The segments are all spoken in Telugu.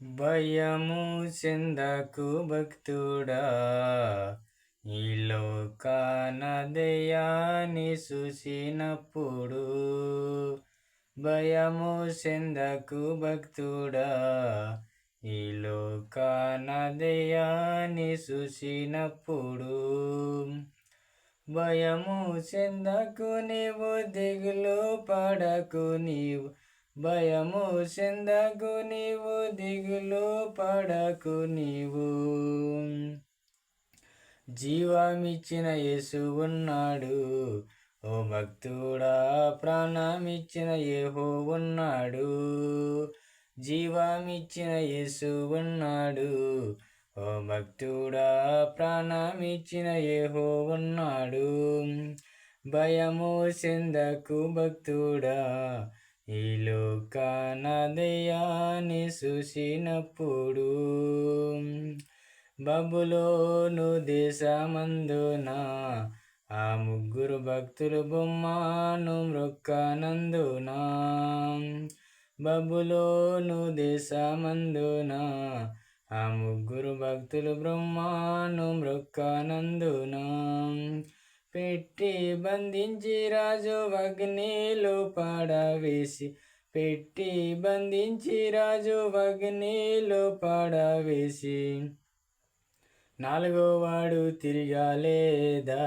భయము చెందకు భక్తుడా ఈ లోకాన దయాన్ని చూసినప్పుడు భయము చెందకు భక్తుడా ఈ లోకాన దయాన్ని చూసినప్పుడు భయము చెందకు నీవు దిగులు పడకు నీవు. భయము చెందకు నీవు దిగులు పడకు నీవు. జీవమిచ్చిన యేసు ఉన్నాడు ఓ భక్తుడా ప్రాణమిచ్చిన ఏహో ఉన్నాడు. జీవమిచ్చిన యేసు ఉన్నాడు ఓ భక్తుడా ప్రాణమిచ్చిన ఏహో ఉన్నాడు. భయము చెందకు భక్తుడా ఈ లోకాన దయాన్ని చూసినప్పుడు బబులోను దేశమందున ఆ ముగ్గురు భక్తులు బొమ్మను మృక్కనందున బబులోను దేశమందున ఆ ముగ్గురు భక్తులు బ్రహ్మాను మృక్కనందున పెట్టి బంధించి రాజు అగ్నిలో పడవేసి పెట్టి బంధించి రాజు అగ్నిలో పడవేసి. నాలుగో వాడు తిరగాలేదా?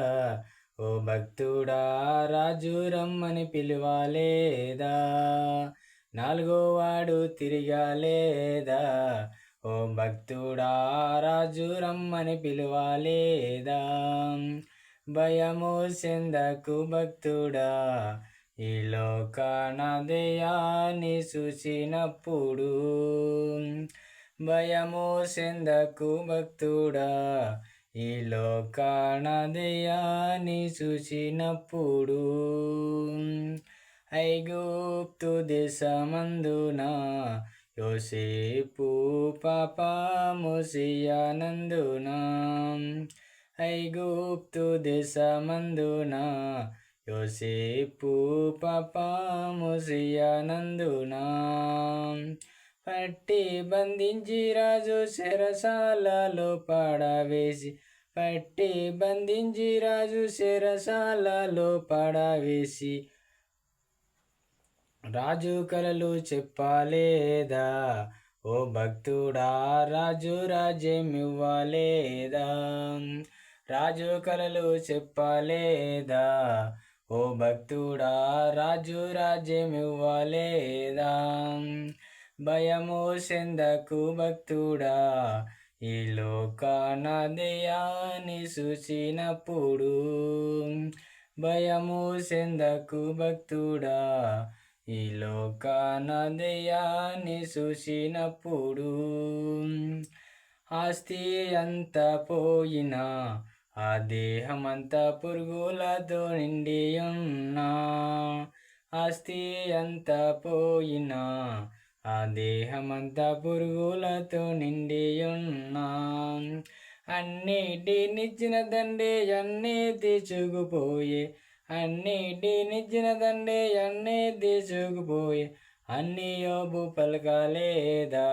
ఓ భక్తుడా రాజు రమ్మని పిలవాలేదా? నాలుగో వాడు తిరగాలేదా? ఓ భక్తుడా రాజు రమ్మని పిలవాలేదా? భయము చెందకు భక్తుడా? ఈ లోకానదయాన్ని చూసినప్పుడు భయము చెందకు భక్తుడా? ఈ లోకానదయాన్ని చూసినప్పుడు ఐగుప్తు దేశమందున యోసేపు పాపము సియానందునా ఐగుప్తు దేశమందున యోసేపు పాపముసియానందున పట్టి బంధించి రాజు శరసాలలో పడవేసి పట్టి బంధించి రాజు శరసాలలో పడవేసి. రాజు కలలు చెప్పలేదా? ఓ భక్తుడా రాజు రాజ్యం ఇవ్వలేదా రాజు కలలు చెప్పలేదా? ఓ భక్తుడా రాజు రాజ్యం ఇవ్వలేదా భయము చెందకు భక్తుడా ఈ లోకాన దయాన్ని సూచినప్పుడు భయము చెందకు భక్తుడా ఈ లోకాన దయాన్ని చూసినప్పుడు ఆస్తి అంత పోయినా ఆ దేహమంతా పురుగులతో నిండి ఉన్నా ఆస్తి అంతా పోయినా ఆ దేహమంతా పురుగులతో నిండి ఉన్నా అన్నిటినిచ్చిన దండే అన్నీ తీసుకుపోయే అన్నిటినిచ్చిన దండే అన్నీ తీసుకుపోయే అన్ని యోబు పలకాలేదా?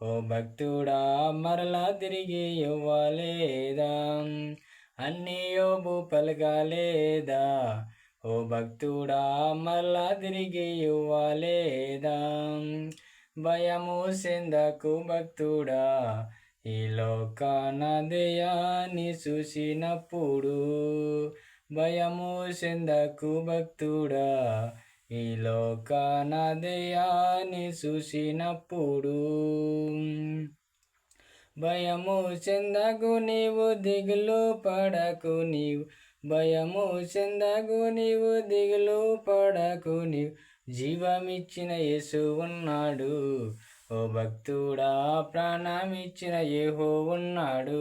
ఓ భక్తుడా మరలా తిరిగి ఇవ్వలేదా? అన్నీయోబు పలకాలేదా? ఓ భక్తుడా మళ్ళా తిరిగి ఇవ్వాలేదా? భయము సెందకు భక్తుడా ఈ లోకాన దయాన్ని చూసినప్పుడు భయము సెందకు భక్తుడా ఈ లోకాన దయాన్ని చూసినప్పుడు భయము చెందకు నీవు దిగులు పడకు నీవు. భయము చెందగు నీవు దిగులు పడకు నీవు. జీవమిచ్చిన యేసు ఉన్నాడు. ఓ భక్తుడా ప్రాణమిచ్చిన ఏహో ఉన్నాడు.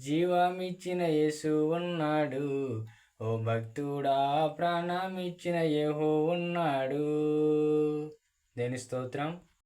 జీవమిచ్చిన యేసు ఉన్నాడు. ఓ భక్తుడా ప్రాణమిచ్చిన ఏహో ఉన్నాడు. దేని స్తోత్రం.